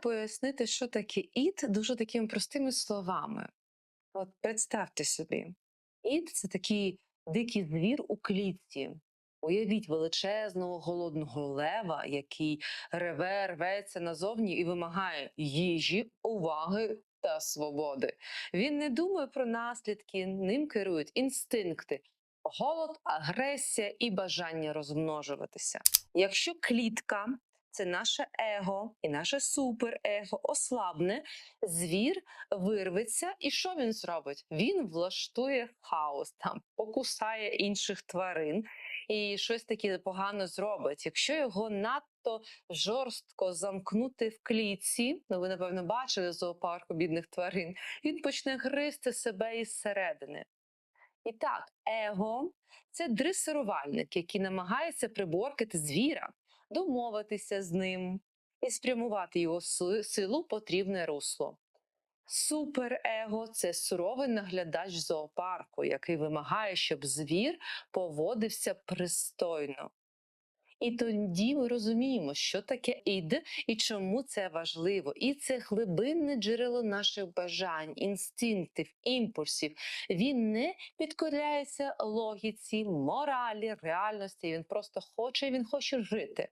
пояснити, що таке ід дуже такими простими словами. От представте собі, ід це такий дикий звір у клітці. Уявіть величезного голодного лева, який реве, рветься назовні і вимагає їжі, уваги та свободи. Він не думає про наслідки, ним керують інстинкти, голод, агресія і бажання розмножуватися. Якщо клітка це наше его і наше суперего ослабне, звір вирветься, і що він зробить? Він влаштує хаос, там покусає інших тварин і щось таке погано зробить. Якщо його надто жорстко замкнути в клітці, ну ви напевно бачили зоопарку бідних тварин, він почне гризти себе із середини. І так, его це дресирувальник, який намагається приборкати звіра, домовитися з ним і спрямувати його силу потрібне русло. Суперего це суровий наглядач зоопарку, який вимагає, щоб звір поводився пристойно. І тоді ми розуміємо, що таке ід і чому це важливо. І це глибинне джерело наших бажань, інстинктів, імпульсів. Він не підкоряється логіці, моралі, реальності. Він просто хоче, він хоче жити.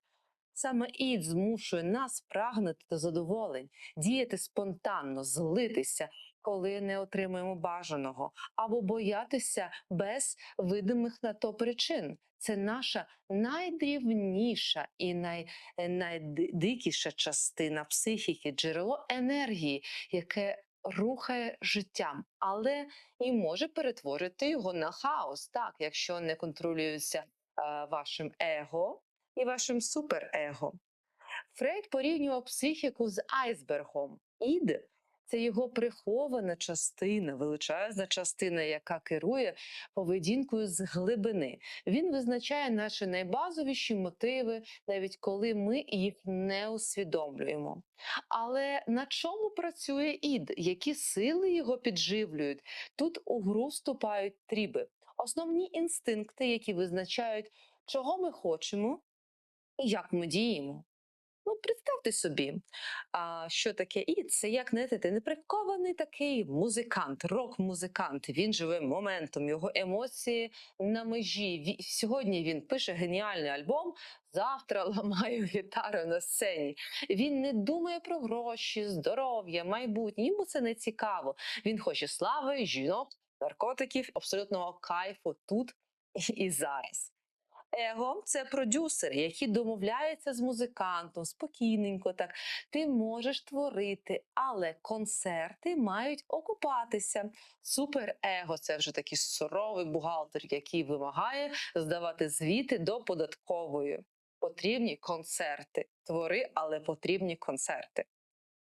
Саме ід змушує нас прагнути до задоволень, діяти спонтанно, злитися, коли не отримуємо бажаного, або боятися без видимих на то причин. Це наша найдрівніша і най, найдикіша частина психіки, джерело енергії, яке рухає життям, але і може перетворити його на хаос, так, якщо не контролюється е, вашим его і вашим суперего. Фрейд порівнював психіку з айсбергом. Ід це його прихована частина, величезна частина, яка керує поведінкою з глибини. Він визначає наші найбазовіші мотиви, навіть коли ми їх не усвідомлюємо. Але на чому працює ід? Які сили його підживлюють? Тут у гру вступають тріби, основні інстинкти, які визначають, чого ми хочемо і як ми діємо. Ну, представте собі, а, що таке ід, це як знаєте, неприкований такий музикант, рок-музикант. Він живе моментом, його емоції на межі. Сьогодні він пише геніальний альбом, завтра ламає гітару на сцені. Він не думає про гроші, здоров'я, майбутнє. Йому це не цікаво. Він хоче слави, жінок, наркотиків, абсолютного кайфу тут і зараз. Его це продюсери, які домовляються з музикантом спокійненько. Так ти можеш творити, але концерти мають окупатися. Суперего це вже такий суровий бухгалтер, який вимагає здавати звіти до податкової. Потрібні концерти. Твори, але потрібні концерти.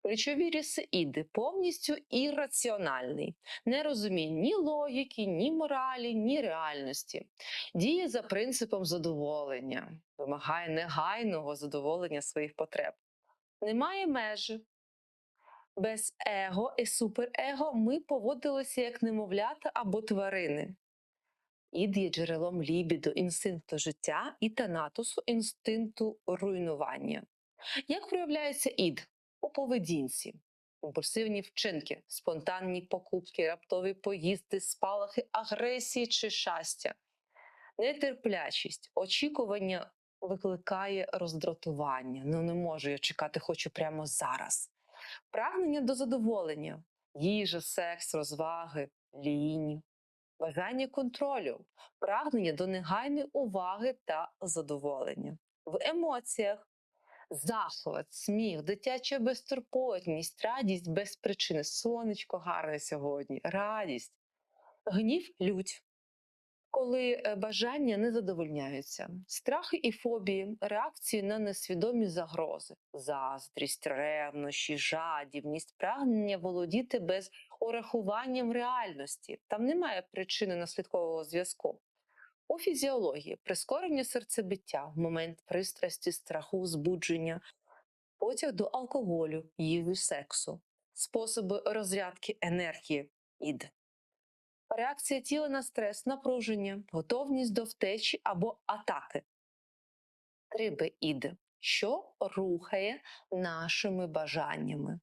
Ключові риси іди повністю ірраціональний, не розуміє ні логіки, ні моралі, ні реальності. Діє за принципом задоволення, вимагає негайного задоволення своїх потреб. Немає межі. Без его і суперего ми поводилися як немовлята або тварини. Ід є джерелом лібіду, інстинкту життя і танатусу інстинкту руйнування. Як проявляється ід? У поведінці. Імпульсивні вчинки, спонтанні покупки, раптові поїзди, спалахи агресії чи щастя. Нетерплячість, очікування викликає роздратування. Ну не можу я чекати, хочу прямо зараз. Прагнення до задоволення, їжа, секс, розваги, лінь, бажання контролю, прагнення до негайної уваги та задоволення. В емоціях захват, сміх, дитяча безтурботність, радість без причини. Сонечко гарне сьогодні, радість, гнів, лють. Коли е, бажання не задовольняються, страхи і фобії, реакції на несвідомі загрози, заздрість, ревнощі, жадібність, прагнення володіти без урахуванням реальності. Там немає причини наслідкового зв'язку. У фізіології прискорення серцебиття в момент пристрасті, страху, збудження, потяг до алкоголю, їжі, сексу, способи розрядки енергії ід. Реакція тіла на стрес, напруження, готовність до втечі або атаки. Триби ід. що рухає нашими бажаннями.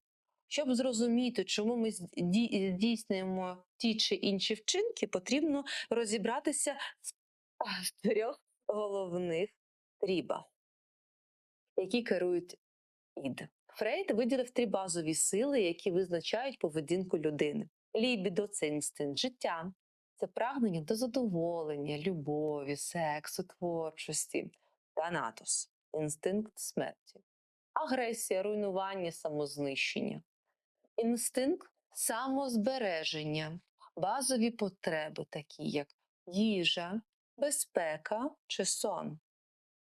Щоб зрозуміти, чому ми здійснюємо ті чи інші вчинки, потрібно розібратися в в трьох головних трібах, які керують ід. Фрейд виділив три базові сили, які визначають поведінку людини. Лібідо це інстинкт життя, це прагнення до задоволення, любові, сексу, творчості. Танатос інстинкт смерті, агресія, руйнування, самознищення, інстинкт самозбереження, базові потреби, такі як їжа, безпека чи сон.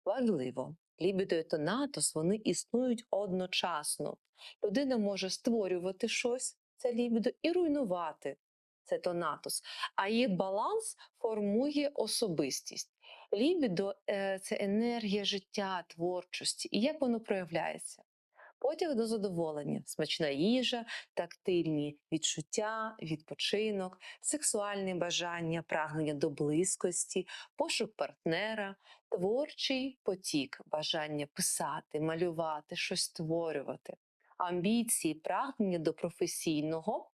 Важливо, лібідо і тонатос вони існують одночасно. Людина може створювати щось, це лібідо, і руйнувати це тонатос. А їх баланс формує особистість. Лібідо е, це енергія життя, творчості. І як воно проявляється? Потяг до задоволення, смачна їжа, тактильні відчуття, відпочинок, сексуальні бажання, прагнення до близькості, пошук партнера, творчий потік, бажання писати, малювати, щось створювати, амбіції, прагнення до професійного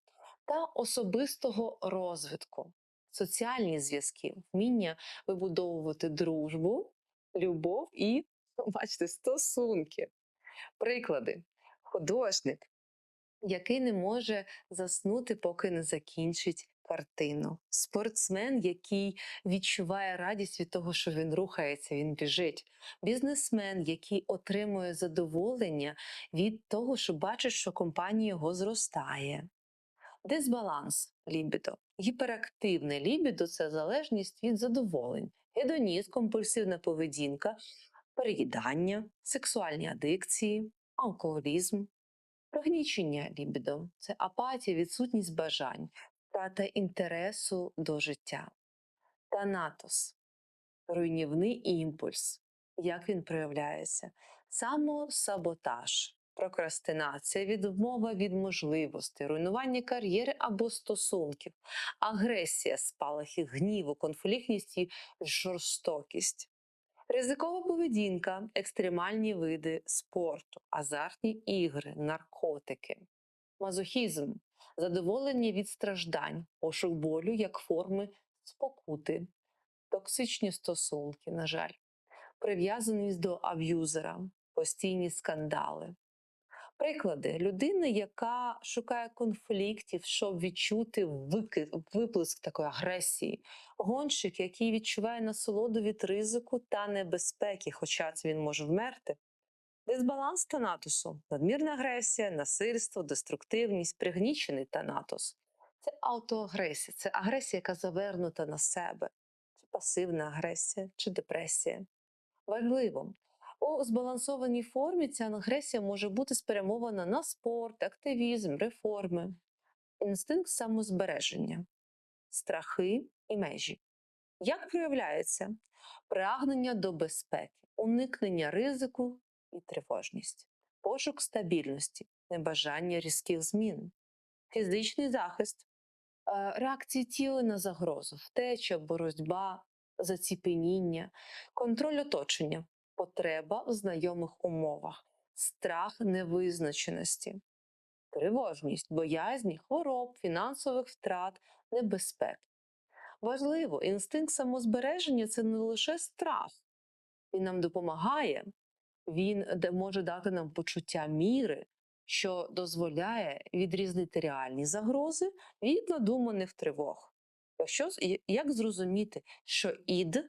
та особистого розвитку, соціальні зв'язки, вміння вибудовувати дружбу, любов і, бачите, стосунки. Приклади. Художник, який не може заснути, поки не закінчить картину. Спортсмен, який відчуває радість від того, що він рухається, він біжить. Бізнесмен, який отримує задоволення від того, що бачить, що компанія його зростає. Дисбаланс лібідо. Гіперактивне лібідо це залежність від задоволень, гедонізм, компульсивна поведінка, переїдання, сексуальні адикції, алкоголізм, пригнічення лібідо це апатія, відсутність бажань, втрата інтересу до життя. Танатос руйнівний імпульс. Як він проявляється? Самосаботаж, прокрастинація, відмова від можливостей, руйнування кар'єри або стосунків, агресія, спалахи гніву, конфліктність і жорстокість. Ризикова поведінка, екстремальні види спорту, азартні ігри, наркотики, мазохізм, задоволення від страждань, пошук болю як форми спокути, токсичні стосунки, на жаль, прив'язаність до аб'юзера, постійні скандали. Приклади людини, яка шукає конфліктів, щоб відчути вики- виплеск такої агресії, гонщик, який відчуває насолоду від ризику та небезпеки, хоча це він може вмерти. Дисбаланс танатусу, надмірна агресія, насильство, деструктивність, пригнічений танатус. Це автоагресія, це агресія, яка завернута на себе, чи пасивна агресія, чи депресія. Важливо, у збалансованій формі ця агресія може бути спрямована на спорт, активізм, реформи, інстинкт самозбереження, страхи і межі. Як проявляється? Прагнення до безпеки, уникнення ризику і тривожність, пошук стабільності, небажання різких змін, фізичний захист, е, реакції тіла на загрозу, втеча, боротьба, заціпеніння, контроль оточення, потреба в знайомих умовах, страх невизначеності, тривожність, боязні хвороб, фінансових втрат, небезпек. Важливо, інстинкт самозбереження це не лише страх, він нам допомагає, він може дати нам почуття міри, що дозволяє відрізнити реальні загрози від надуманих тривог. І- як зрозуміти, що ід е,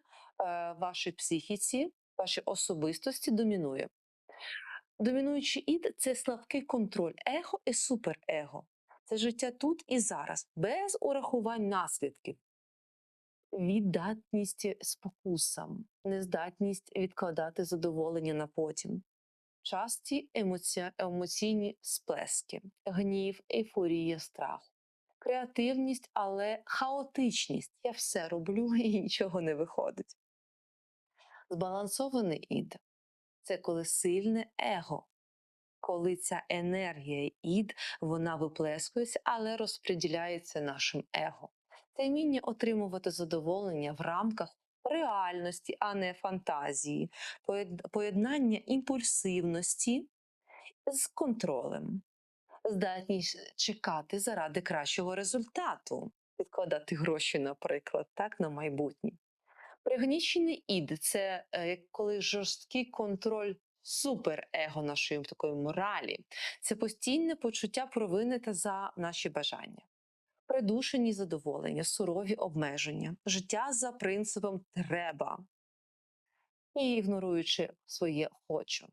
вашій психіці, вашій особистості домінує? Домінуючий ід це слабкий контроль, его і суперего. Це життя тут і зараз, без урахувань наслідків. Віддатність спокусам, нездатність відкладати задоволення на потім, часті емоці... емоційні сплески, гнів, ейфорія, страх, креативність, але хаотичність. Я все роблю і нічого не виходить. Збалансований ід це коли сильне его, коли ця енергія ід вона виплескується, але розподіляється нашим его. Це вміння отримувати задоволення в рамках реальності, а не фантазії, поєднання імпульсивності з контролем, здатність чекати заради кращого результату, відкладати гроші, наприклад, так, на майбутнє. Пригнічений ід це е, коли жорсткий контроль суперего нашої такої моралі, це постійне почуття провини та за наші бажання. Придушені задоволення, сурові обмеження, життя за принципом треба і ігноруючи своє хочу.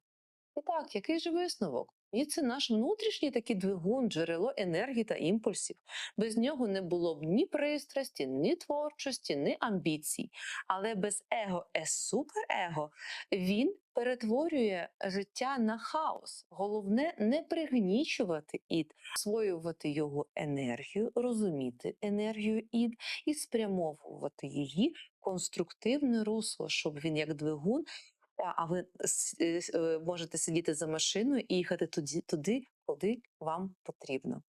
І так, який же висновок? І це наш внутрішній такий двигун, джерело енергії та імпульсів. Без нього не було б ні пристрасті, ні творчості, ні амбіцій. Але без его е суперего він перетворює життя на хаос. Головне не пригнічувати ід, освоювати його енергію, розуміти енергію ід і спрямовувати її в конструктивне русло, щоб він як двигун а а ви с е, можете сидіти за машиною і їхати туді туди, куди вам потрібно.